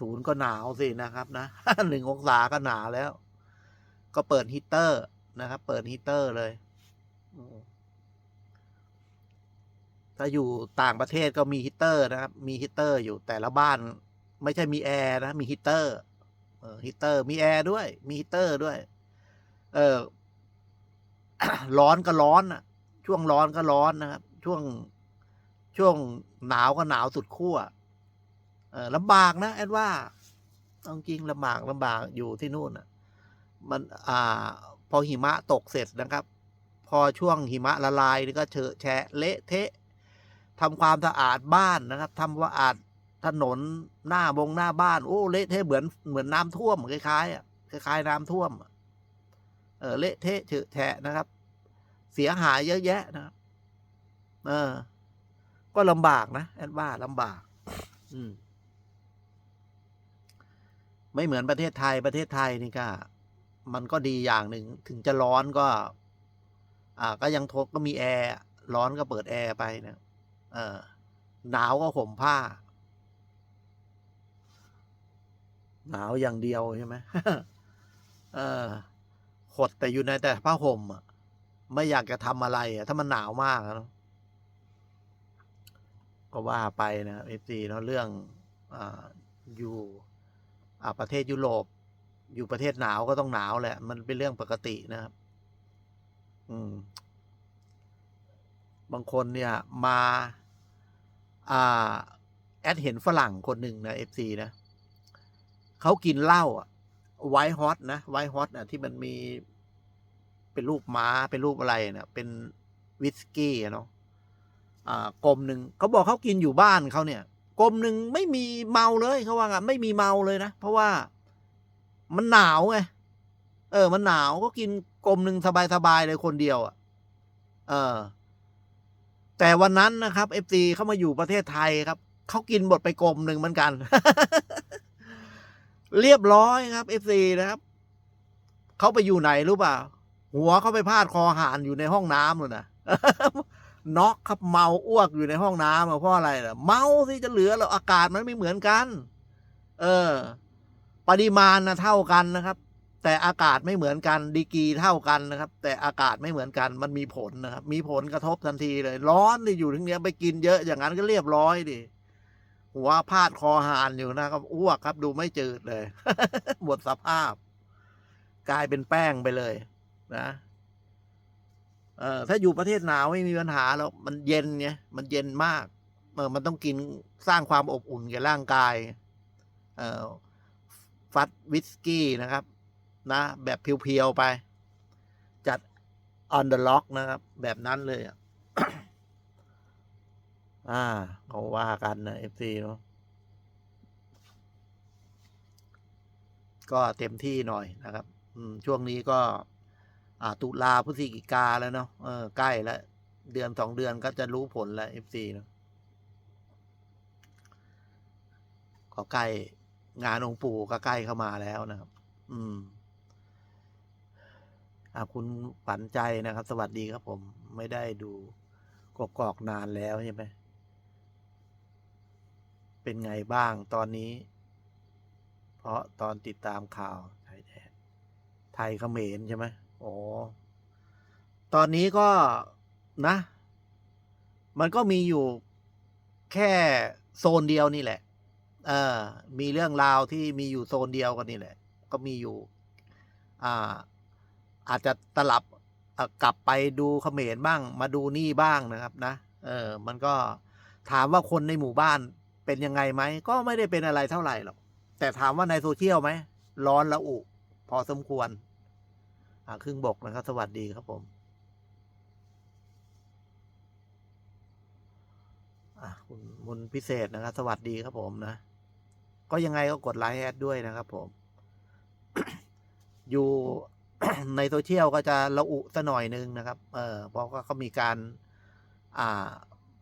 ศูนย์ก็หนาวสินะครับนะหนึ่งองศาก็หนาวแล้ว ก็เปิดฮีเตอร์นะครับ เปิดฮีเตอร์เลยถ้าอยู่ต่างประเทศก็มีฮีเตอร์นะครับ มีฮีเตอร์อยู่แต่ละบ้าน ไม่ใช่มีแอร์นะมีฮีเตอร์เออฮีเตอร์มีแอร์ด้วย มีฮีเตอร์ด้วย เออร้อนก็ร้อนอะช่วงร้อนก็ร้อนนะครับ ช่วงช่วงหนาวก็หนาวสุดขั้ว ลำบากนะแอดว่าเอาจริงลำบากลำบากอยู่ที่นู่นอะ มันอ่า พอหิมะตกเสร็จนะครับ พอช่วงหิมะละลายนี่ก็เฉอะแฉะเละเทะทำความสะอาดบ้านนะครับทำความสะอาดถนนหน้าบงหน้าบ้านโอ้เละเทะเหมือนเหมือนน้ำท่วมคล้ายๆอะคล้ายๆน้ำท่วมเออเละเทะเฉอะแฉะนะครับ เสียหายเยอะแยะนะครับเออ ก็ลำบากนะแอดว่าลำบาก อืม ไม่เหมือนประเทศไทยประเทศไทยนี่ก็ มันก็ดีอย่างหนึ่งถึงจะร้อนก็ อ่า ก็ยังทนก็มีแอร์ร้อนก็เปิดแอร์ไปนะเออหนาวก็ห่มผ้า หนาวอย่างเดียวใช่ไหมเออขดแต่อยู่ในแต่ผ้าห่มอะไม่อยากจะทำอะไรอะถ้ามันหนาวมากนะก็ว่าไปนะเอฟซีเนาะเรื่องอ่าอยู่ ประเทศยุโรป อยู่ประเทศหนาวก็ต้องหนาวแหละ มันเป็นเรื่องปกตินะครับ อืม บางคนเนี่ยมาอ่าแอดเห็นฝรั่งคนหนึ่งนะเอฟซีนะเขากินเหล้าอะไวท์ฮอตนะไวท์ฮอตอะที่มันมีเป็นรูปม้าเป็นรูปอะไรเนี่ยเป็นวิสกี้อะเนาะอ่ากลมหนึ่งเขาบอกเขากินอยู่บ้านเขาเนี่ย กลมหนึ่งไม่มีเมาเลยเขาว่างั้นไม่มีเมาเลยนะ เพราะว่ามันหนาวไงเออ มันหนาวก็กินกลมหนึ่งสบายๆเลยคนเดียวอะเออ แต่วันนั้นนะครับเอฟซีเข้ามาอยู่ประเทศไทยครับเขากินหมดไปกลมหนึ่งเหมือนกัน เรียบร้อยครับเอฟซีนะครับเขาไปอยู่ไหนรู้เปล่าหัวเขาไปพาดคอหานอยู่ในห้องน้ำเลยนะ น็อกครับเมาอ้วกอยู่ในห้องน้ำเพราะอะไรล่ะเมาสิจะเหลือแล้วอากาศมันไม่เหมือนกัน เออ ปริมาณนะเท่ากันนะครับ แต่อากาศไม่เหมือนกันดีกีเท่ากันนะครับ แต่อากาศไม่เหมือนกัน มันมีผลนะครับ มีผลกระทบทันทีเลย ร้อนดิอยู่ทั้งเนี้ยไปกินเยอะอย่างนั้นก็เรียบร้อยดิหัวพาดคอหานอยู่นะครับอ้วกครับ ดูไม่จืดเลยหมดสภาพ กลายเป็นแป้งไปเลย นะ เออถ้าอยู่ประเทศหนาวไม่มีปัญหาหรอกมันเย็นไงมันเย็นมากเออมันต้องกินสร้างความอบอุ่นแก่ร่างกาย เออฟัดวิสกี้นะครับ นะ แบบเพียวๆไป จัด on the lock นะครับ แบบนั้นเลยอะอ่าเขาว่ากันนะเอฟซีเนาะก็เต็มที่หน่อยนะครับช่วงนี้ก็ ตุลาพฤศจิกาแล้วเนาะเออใกล้แล้วเดือนสองเดือนก็จะรู้ผลแล้วเอฟซีเนาะก็ใกล้งานองค์ปู่ก็ใกล้เข้ามาแล้วนะครับ อืมอ่าคุณฝันใจนะครับ สวัสดีครับผมไม่ได้ดูกกอกนานแล้วใช่ไหมเป็นไงบ้างตอนนี้ เพราะตอนติดตามข่าวไทยแดนไทยเขมรใช่ไหม โอ้ตอนนี้ก็นะ มันก็มีอยู่แค่โซนเดียวนี่แหละ เออ มีเรื่องราวที่มีอยู่โซนเดียวกันนี่แหละ ก็มีอยู่ อ่า อาจจะตลับอ่อกลับไปดูเขมรบ้าง มาดูนี่บ้างนะครับ นะ เออ มันก็ถามว่าคนในหมู่บ้านเป็นยังไงไหม ก็ไม่ได้เป็นอะไรเท่าไหร่หรอก แต่ถามว่าในโซเชียลไหม ร้อนละอุ พอสมควร อ่าครึ่งบกนะครับ สวัสดีครับผมอะคุณมุนพิเศษนะครับ สวัสดีครับผมนะ ก็ยังไงก็กดไลค์แอดด้วยนะครับผม อยู่ในโซเชียลก็จะระอุซะหน่อยนึงนะครับ เออเพราะว่าเขามีการ อ่า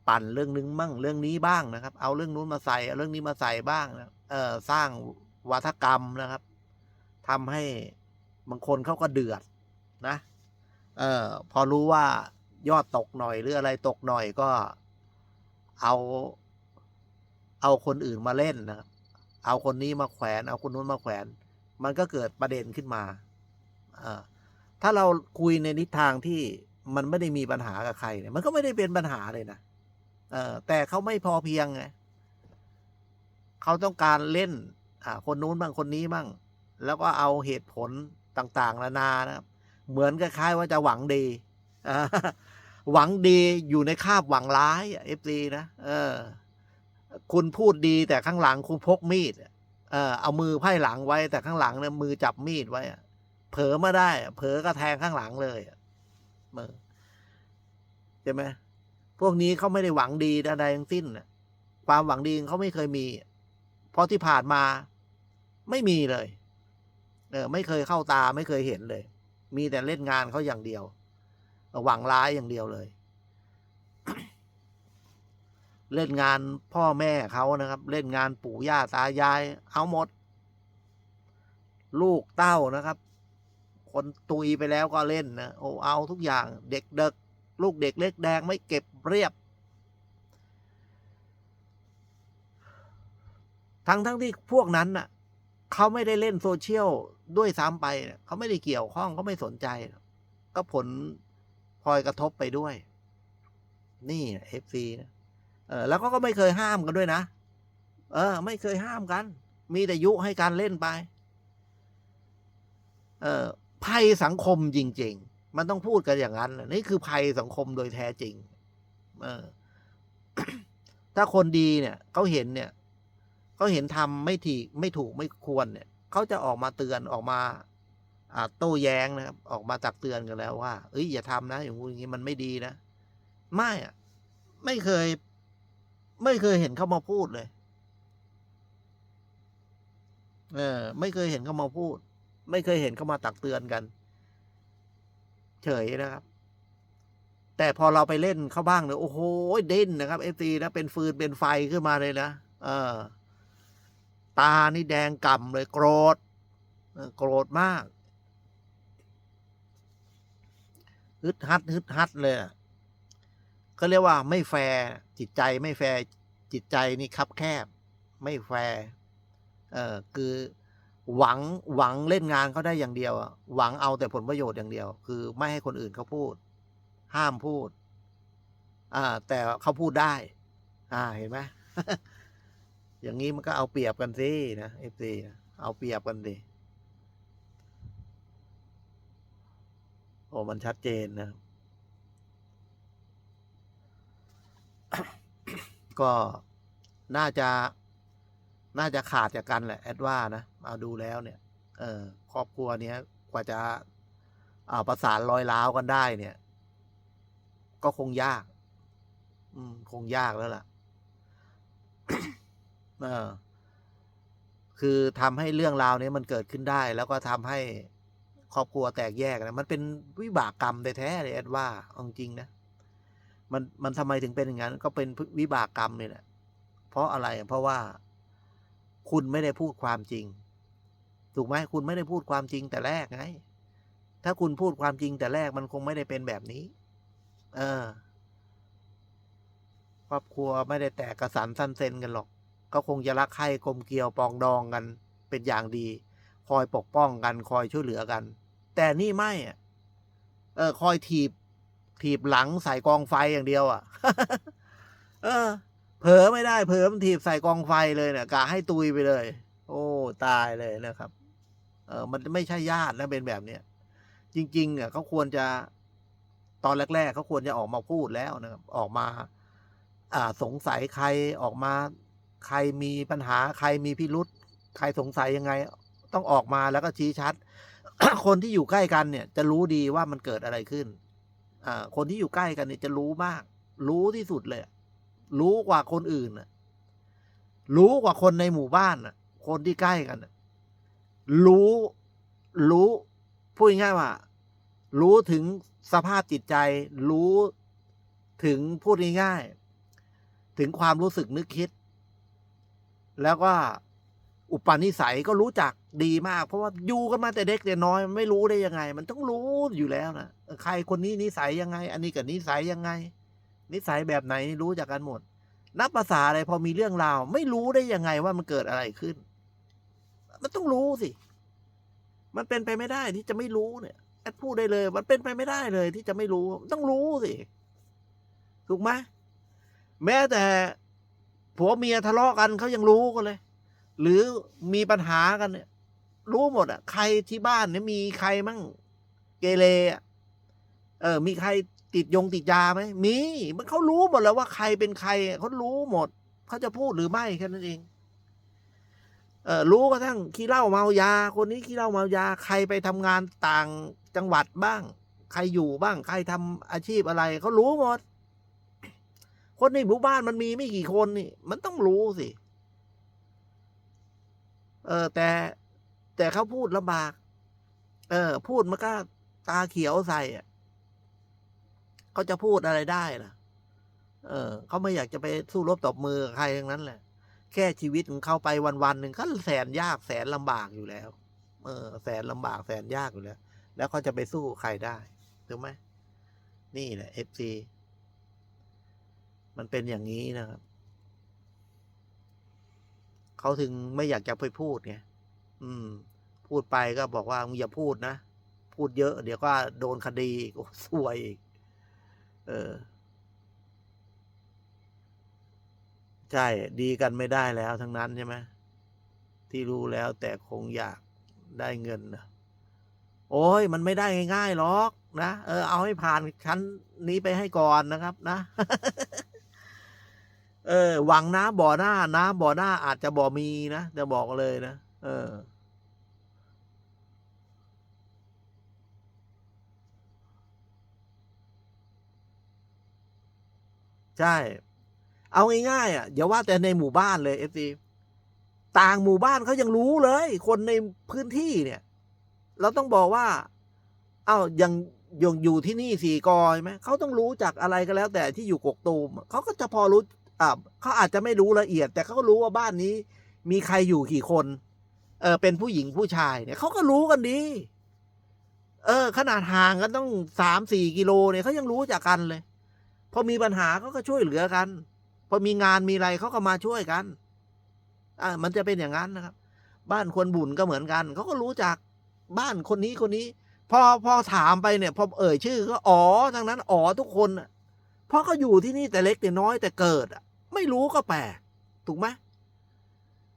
ปั่นเรื่องนึงบ้างเรื่องนี้บ้างนะครับ เอาเรื่องนู้นมาใส่เอาเรื่องนี้มาใส่บ้างนะเออสร้างวัฒกรรมนะครับทำให้บางคนเขาก็เดือด นะเออพอรู้ว่ายอดตกหน่อยหรืออะไรตกหน่อยก็เอา เอาคนอื่นมาเล่นนะครับเอาคนนี้มาแขวน เอาคนนู้นมาแขวน มันก็เกิดประเด็นขึ้นมาอ่าถ้าเราคุยในทิศทางที่มันไม่ได้มีปัญหากับใครเนี่ยมันก็ไม่ได้เป็นปัญหาเลยนะเออแต่เขาไม่พอเพียงไงเขาต้องการเล่นอ่าคนนู้นบ้างคนนี้บ้าง แล้วก็เอาเหตุผลต่างๆนานานะครับ เหมือนคล้ายๆว่าจะหวังดีหวังดีอยู่ในคาบหวังร้ายเอฟซีนะเออ คุณพูดดีแต่ข้างหลังคุณพกมีดเออเอามือไพ่หลังไว้แต่ข้างหลังเนี่ยมือจับมีดไว้เผลอมาได้ เผลอก็แทงข้างหลังเลยมือใช่ไหมพวกนี้เขาไม่ได้หวังดีใดๆทั้งสิ้นความหวังดีเขาไม่เคยมี เพราะที่ผ่านมาไม่มีเลย เออ ไม่เคยเข้าตาไม่เคยเห็นเลย มีแต่เล่นงานเขาอย่างเดียว หวังร้ายอย่างเดียวเลย เล่นงานพ่อแม่เขานะครับ เล่นงานปู่ย่าตายาย เอาหมด ลูกเต้านะครับ คนตุยไปแล้วก็เล่นนะโอ้เอาทุกอย่าง เด็กเด็กลูกเด็กเล็กแดงไม่เก็บเรียบ ทั้งทั้งที่พวกนั้นน่ะ เขาไม่ได้เล่นโซเชียลด้วยซ้ำไปเขาไม่ได้เกี่ยวข้องเขาไม่สนใจ ก็ผลพลอยกระทบไปด้วย นี่เอฟซีนะเออแล้วก็ก็ไม่เคยห้ามกันด้วยนะ เออ ไม่เคยห้ามกัน มีแต่ยุให้การเล่นไป เออภัยสังคมจริง ๆ มันต้องพูดกันอย่างนั้น นี่คือภัยสังคมโดยแท้จริง เออ ถ้าคนดีเนี่ยเขาเห็นเนี่ย เขาเห็นทำไม่ถีไม่ถูกไม่ควรเนี่ยเขาจะออกมาเตือนออกมาโต้แย้งนะครับ ออกมาตักเตือนกันแล้วว่า เอ้ยอย่าทำนะอย่างงู้นอย่างนี้มันไม่ดีนะ ไม่อะไม่เคย ไม่เคยเห็นเขามาพูดเลย เออ ไม่เคยเห็นเขามาพูด ไม่เคยเห็นเขามาตักเตือนกัน เฉยนะครับ แต่พอเราไปเล่นเขาบ้างเนี่ยโอ้โหเด่นนะครับเอฟซีนะเป็นฟืนเป็นไฟขึ้นมาเลยนะเออ ตานี่แดงก่ำเลยโกรธโกรธมากฮึดฮัดฮึดฮัดเลยก็เรียกว่าไม่แฟร์จิตใจไม่แฟร์จิตใจนี่คับแคบ ไม่แฟร์เออคือหวังหวังเล่นงานเขาได้อย่างเดียวหวังเอาแต่ผลประโยชน์อย่างเดียว คือไม่ให้คนอื่นเขาพูด ห้ามพูดอ่าแต่เขาพูดได้ อ่าเห็นไหม อย่างนี้มันก็เอาเปรียบกันสินะเอฟซีเอาเปรียบกันดิโอ้มันชัดเจนนะ ก็น่าจะน่าจะขาดจากกันแหละ แอดว่านะเอาดูแล้วเนี่ย เออครอบครัวเนี้ยกว่าจะอ่าประสานรอยร้าวกันได้เนี่ย ก็คงยาก อืม คงยากแล้วล่ะ เออคือทำให้เรื่องราวนี้มันเกิดขึ้นได้ แล้วก็ทำให้ครอบครัวแตกแยกนะมันเป็นวิบากกรรมแท้ๆเลยแอดว่าอาจริงนะมันมันทำไมถึงเป็นอย่างนั้น ก็เป็นวิบากกรรมนี่แหละเพราะอะไรเพราะว่าคุณไม่ได้พูดความจริง ถูกไหมคุณไม่ได้พูดความจริงแต่แรกไง ถ้าคุณพูดความจริงแต่แรกมันคงไม่ได้เป็นแบบนี้ เออครอบครัวไม่ได้แตกกระสันสั้นเซนกันหรอก ก็คงจะรักใคร่กลมเกลียวปองดองกันเป็นอย่างดี คอยปกป้องกันคอยช่วยเหลือกัน แต่นี่ไม่อะเออ คอยถีบ ถีบหลังใส่กองไฟอย่างเดียว อะ เออ เผลอไม่ได้เผลอมันถีบใส่กองไฟเลยเนี่ยกะให้ตุยไปเลย โอ้ตายเลยนะครับ เออ มันไม่ใช่ญาตินะเป็นแบบเนี้ยจริง ๆ อะเขาควรจะตอนแรกๆเขาควรจะออกมาพูดแล้วนะครับ ออกมา อ่าสงสัยใครออกมา ใครมีปัญหาใครมีพิรุษใครสงสัยยังไง ต้องออกมาแล้วก็ชี้ชัด คนที่อยู่ใกล้กันเนี่ย จะรู้ดีว่ามันเกิดอะไรขึ้นอ่าคนที่อยู่ใกล้กันเนี่ยจะรู้มาก รู้ที่สุดเลย รู้กว่าคนอื่นนะรู้กว่าคนในหมู่บ้านนะคนที่ใกล้กันรู้รู้พูดง่ายว่า รู้ถึงสภาพจิตใจ รู้ถึงพูดง่ายๆถึงความรู้สึกนึกคิด แล้วก็อุปนิสัยก็รู้จักดีมาก เพราะว่าอยู่กันมาแต่เด็กแต่น้อยมันไม่รู้ได้ยังไง มันต้องรู้อยู่แล้วนะใครคนนี้นิสัยยังไง อันนี้กับนิสัยยังไง นิสัยแบบไหนรู้จักกันหมด นับภาษาอะไรพอมีเรื่องราว ไม่รู้ได้ยังไงว่ามันเกิดอะไรขึ้น มันต้องรู้สิ มันเป็นไปไม่ได้ที่จะไม่รู้เนี่ยแอดพูดได้เลย มันเป็นไปไม่ได้เลยที่จะไม่รู้ต้องรู้สิถูกไหมแม้แต่ ผัวเมียทะเลาะกันเขายังรู้กันเลย หรือมีปัญหากันเนี่ยรู้หมดอะใครที่บ้านเนี่ยมีใครมั่งเกเรอะเออ มีใครติดยงติดยาไหมมี มันเขารู้หมดแล้วว่าใครเป็นใครเขารู้หมดเขาจะพูดหรือไม่แค่นั้นเอง เออรู้กระทั่งขี้เหล้าเมายา คนนี้ขี้เหล้าเมายา ใครไปทำงานต่างจังหวัดบ้าง ใครอยู่บ้าง ใครทำอาชีพอะไรเขารู้หมด คนในหมู่บ้านมันมีไม่กี่คนนี่ มันต้องรู้สิ เออ แต่แต่เขาพูดลำบาก เออ พูดมันก็ตาเขียวใส่อะเขาจะพูดอะไรได้ล่ะ เออ เขาไม่อยากจะไปสู้รบตบมือใครทั้งนั้นแหละ แค่ชีวิตของเขาไปวันๆหนึ่งก็แสนยากแสนลำบากอยู่แล้ว เออ แสนลำบากแสนยากอยู่แล้ว แล้วเขาจะไปสู้ใครได้ถูกไหมนี่แหละเอฟซี มันเป็นอย่างนี้นะครับ เขาถึงไม่อยากจะไปพูดไงอืม พูดไปก็บอกว่ามึงอย่าพูดนะ พูดเยอะ เดี๋ยวก็โดนคดีอีกโอ้ซวยอีก เออ ใช่ ดีกันไม่ได้แล้วทั้งนั้นใช่ไหมที่รู้แล้วแต่คงอยากได้เงินนะโอ้ย มันไม่ได้ง่ายๆหรอกนะ เออ เอาให้ผ่านชั้นนี้ไปให้ก่อนนะครับนะ เออหวังน้ำบ่อหน้า น้ำบ่อหน้าอาจจะบ่มีนะจะบอกเลยนะเออ ใช่ เอาง่ายๆอะอย่าว่าแต่ในหมู่บ้านเลยเอฟซีต่างหมู่บ้านเขายังรู้เลย คนในพื้นที่เนี่ย เราต้องบอกว่า เอ้ายังยังอยู่ที่นี่สี่กอใช่ไหมเขาต้องรู้จากอะไรก็แล้ว แต่ที่อยู่กกตูมเขาก็จะพอรู้ เขาอาจจะไม่รู้ละเอียด แต่เขาก็รู้ว่าบ้านนี้ มีใครอยู่กี่คนเออเป็นผู้หญิงผู้ชายเนี่ยเขาก็รู้กันดี เออ ขนาดห่างกันต้องสามสี่กิโลเนี่ยเขายังรู้จากกันเลย พอมีปัญหาเขาก็ช่วยเหลือกัน พอมีงานมีอะไรเขาก็มาช่วยกัน อ่ามันจะเป็นอย่างนั้นนะครับ บ้านควรบุญก็เหมือนกันเขาก็รู้จักบ้านคนนี้คนนี้ พอพอถามไปเนี่ย พอเอ่ยชื่อก็อ๋อทั้งนั้นอ๋อทุกคนอะเพราะเขาอยู่ที่นี่แต่เล็กแต่น้อยแต่เกิดอะ ไม่รู้ก็แปลกถูกไหม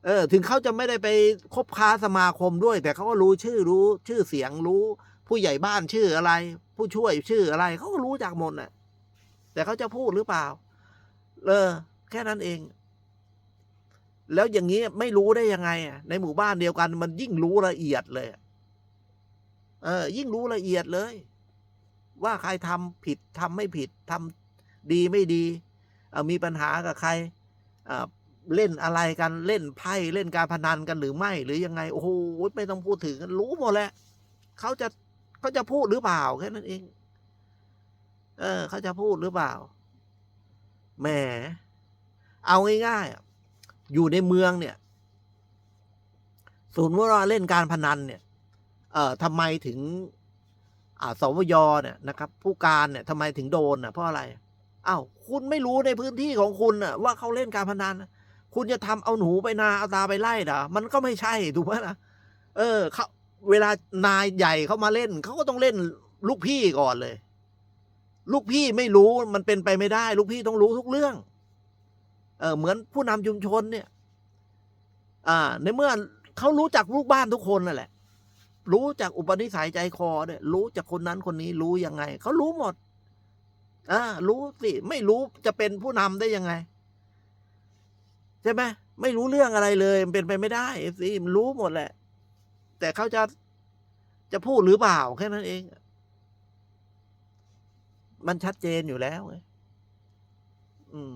เออ ถึงเขาจะไม่ได้ไปคบค้าสมาคมด้วย แต่เขาก็รู้ชื่อรู้ ชื่อเสียงรู้ ผู้ใหญ่บ้านชื่ออะไร ผู้ช่วยชื่ออะไร เขาก็รู้จากหมดน่ะ แต่เขาจะพูดหรือเปล่า เออ แค่นั้นเอง แล้วอย่างนี้ไม่รู้ได้ยังไงอะในหมู่บ้านเดียวกันมันยิ่งรู้ละเอียดเลย เออ ยิ่งรู้ละเอียดเลย ว่าใครทำผิดทำไม่ผิดทำดีไม่ดี เอ่อมีปัญหากับใครเล่นอะไรกันเล่นไพ่เล่นการพนันกันหรือไม่หรือยังไง โอ้โหไม่ต้องพูดถึงกันรู้หมดแหละเขาจะเขาจะพูดหรือเปล่าแค่นั้นเอง เออเขาจะพูดหรือเปล่าแหมเอาง่ายๆอยู่ในเมืองเนี่ยสมมติว่าเล่นการพนันเนี่ย เอ่อทำไมถึงอ่าสวยเนี่ยนะครับ ผู้การเนี่ยทำไมถึงโดนอะเพราะอะไร อ้าวคุณไม่รู้ในพื้นที่ของคุณอะว่าเขาเล่นการพนันคุณจะทำเอาหนูไปนาเอาตาไปไล่เหรอมันก็ไม่ใช่ถูกไหมล่ะ เออเขาเวลานายใหญ่เขามาเล่นเขาก็ต้องเล่นลูกพี่ก่อนเลย ลูกพี่ไม่รู้มันเป็นไปไม่ได้ ลูกพี่ต้องรู้ทุกเรื่อง เออเหมือนผู้นำชุมชนเนี่ย อ่า ในเมื่อเขารู้จักลูกบ้านทุกคนนั่นแหละ รู้จากอุปนิสัยใจคอเนี่ยรู้จากคนนั้นคนนี้รู้ยังไงเขารู้หมด อ่ารู้สิไม่รู้จะเป็นผู้นำได้ยังไง ใช่ไหมไม่รู้เรื่องอะไรเลย มันเป็นไปไม่ได้เอฟซีมันรู้หมดแหละ แต่เขาจะจะพูดหรือเปล่าแค่นั้นเอง มันชัดเจนอยู่แล้วไงอืม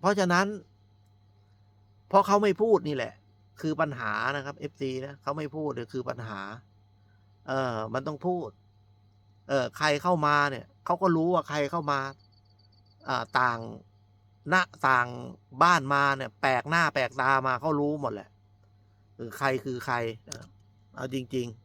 เพราะฉะนั้นเพราะเขาไม่พูดนี่แหละ คือปัญหานะครับเอฟซีนะเขาไม่พูดเนี่ยคือปัญหา เออมันต้องพูด ออใครเข้ามาเนี่ยเขาก็รู้ว่าใครเข้ามาอ่าต่างหน้าต่างบ้านมาเนี่ย แปลกหน้าแปลกตามาเขารู้หมดแหละคือใครคือใครเอาจริง ๆ